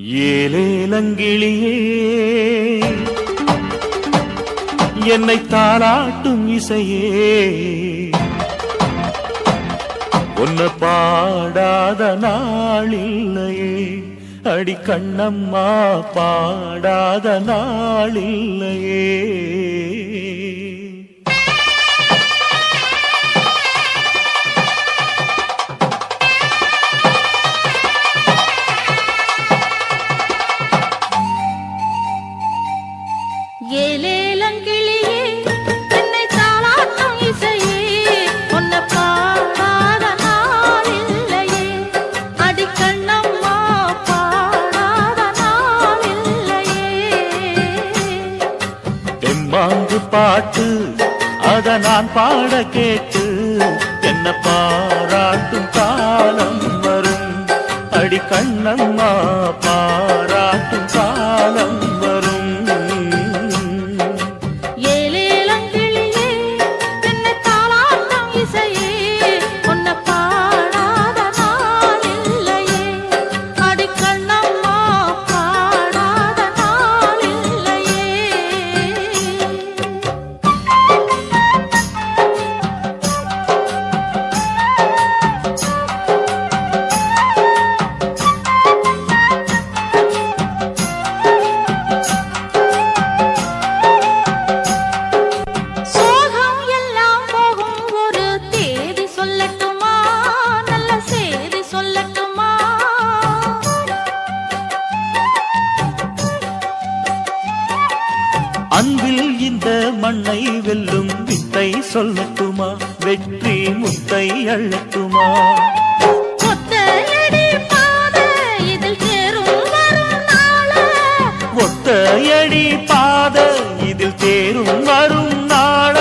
ஏலேலங்கிளியே என்னை தாளாட்டும் இசையே. ஒன்ன பாடாத நாளில்லையே. அடி கண்ணம்மா பாடாத நாளில்லையே. பாட்டு அத நான் பாட கேட்டு வெற்றி முத்தை நாள. ஒத்தையடி பாத இதில் தேரும் வரும் நாள.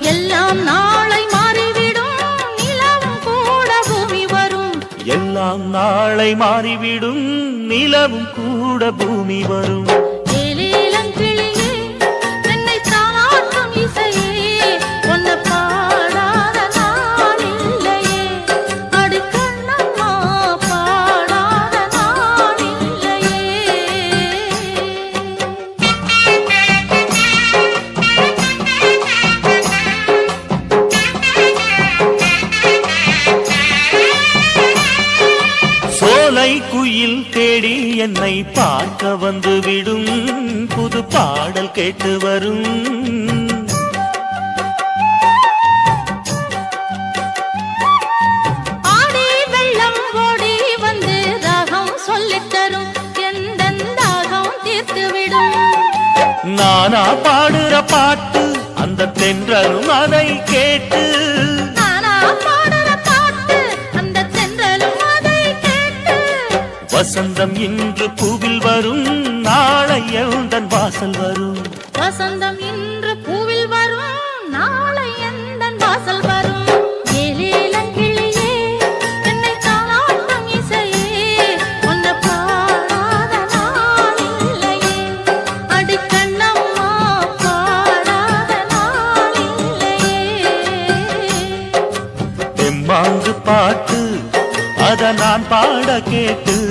எல்லாம் நாளை மாறிவிடும் நிலவும் கூட பூமி வரும். எல்லாம் நாளை மாறிவிடும் நிலவும் கூட பூமி வரும். சோலை குயில் தேடி என்னை பார்க்க வந்து விடும் புது பாடல் கேட்டு வரும். நானா பாடுற பாட்டு அந்த தென்றலும் அதை கேட்டு வசந்தம் இன்று பூவில் வரும் நாளை எழுந்தன் வாசல் வரும். வசந்தம் இன்று பூவில் வரும் நாளை எந்தன் வாசல் வரும். பாட்டு அத நான் பாட கேட்டு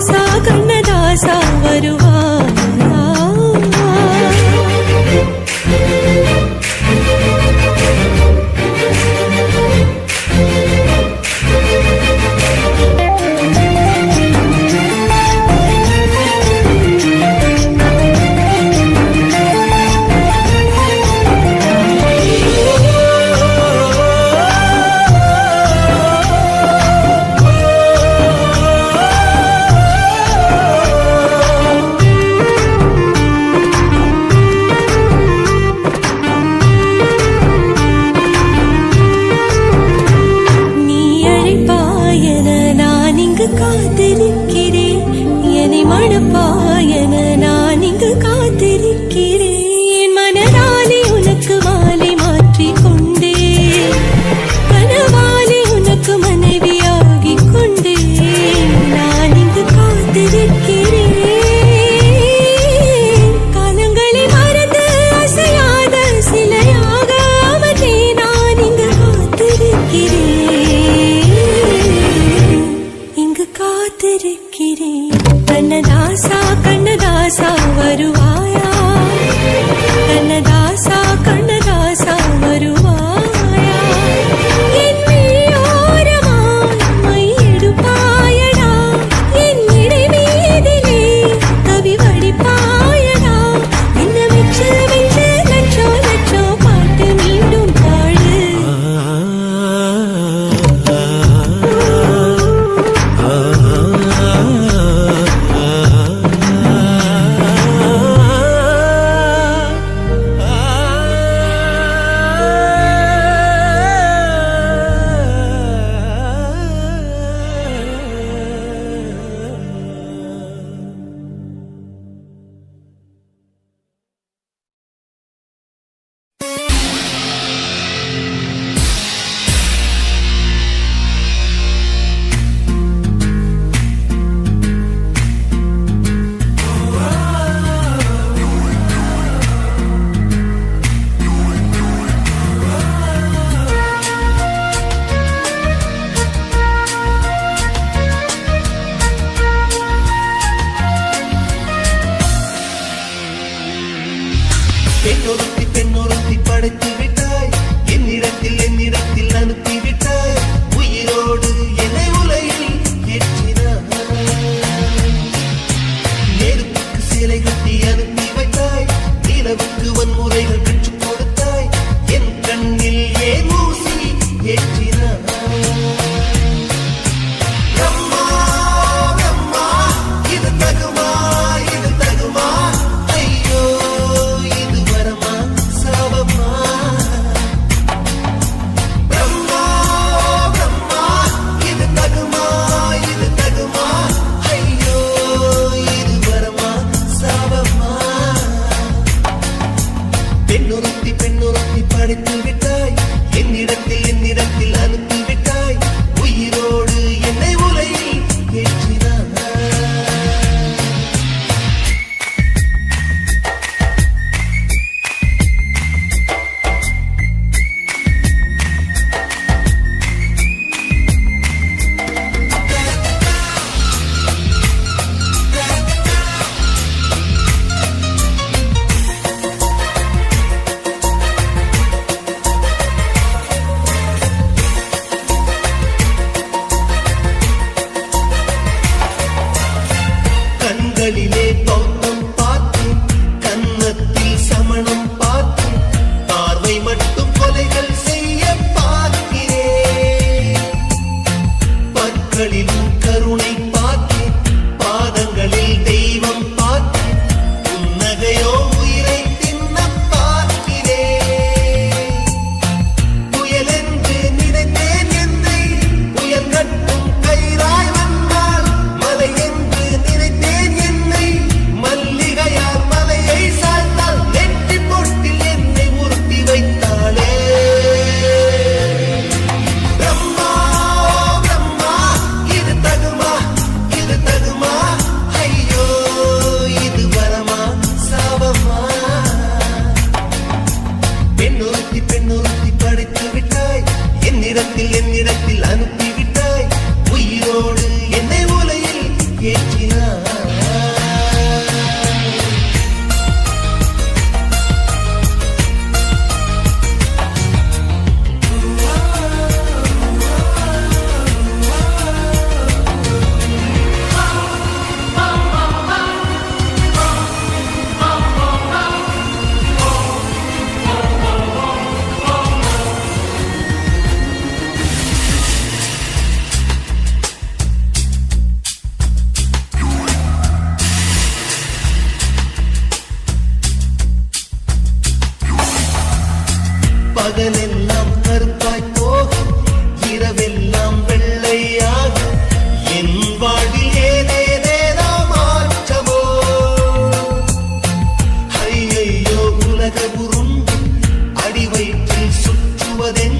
ദാസ കണ്ണദാസ വരുവാ poder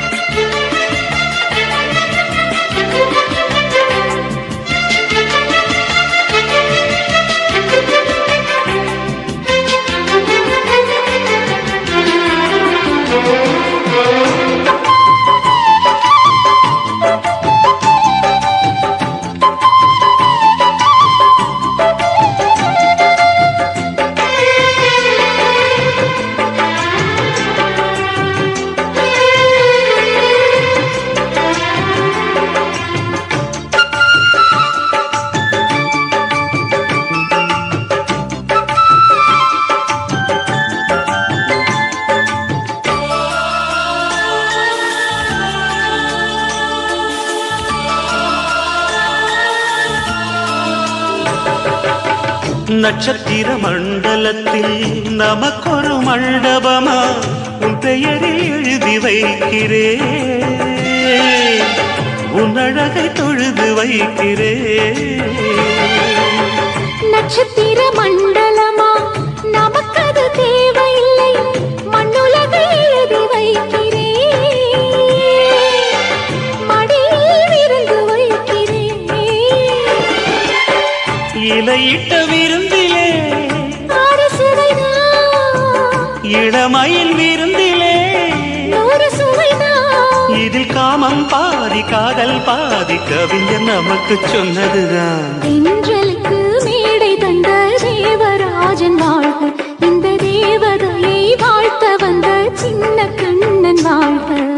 நட்சத்திர மண்டலத்தில் நமக்கொரு மண்டபமா? உன் பெயரில் எழுதி வைக்கிறேன் உன் அழகை தொழுது வைக்கிறேன் நட்சத்திர மண்டலமா நமக்கது தேவையில்லை. மண்ணுலகை எழுதி வைக்கிறேன் இலையிட்ட விருந்திலே இளமயில் விருந்திலே. இதில் காமம் பாதி காதல் பாதி கவிஞர் நமக்கு சொன்னதுதான். தென்றலுக்கு மேடை தந்த தேவராஜன் வாழ்க. இந்த தேவதையை வாழ்த்த வந்த சின்ன கண்ணன் வாழ்க.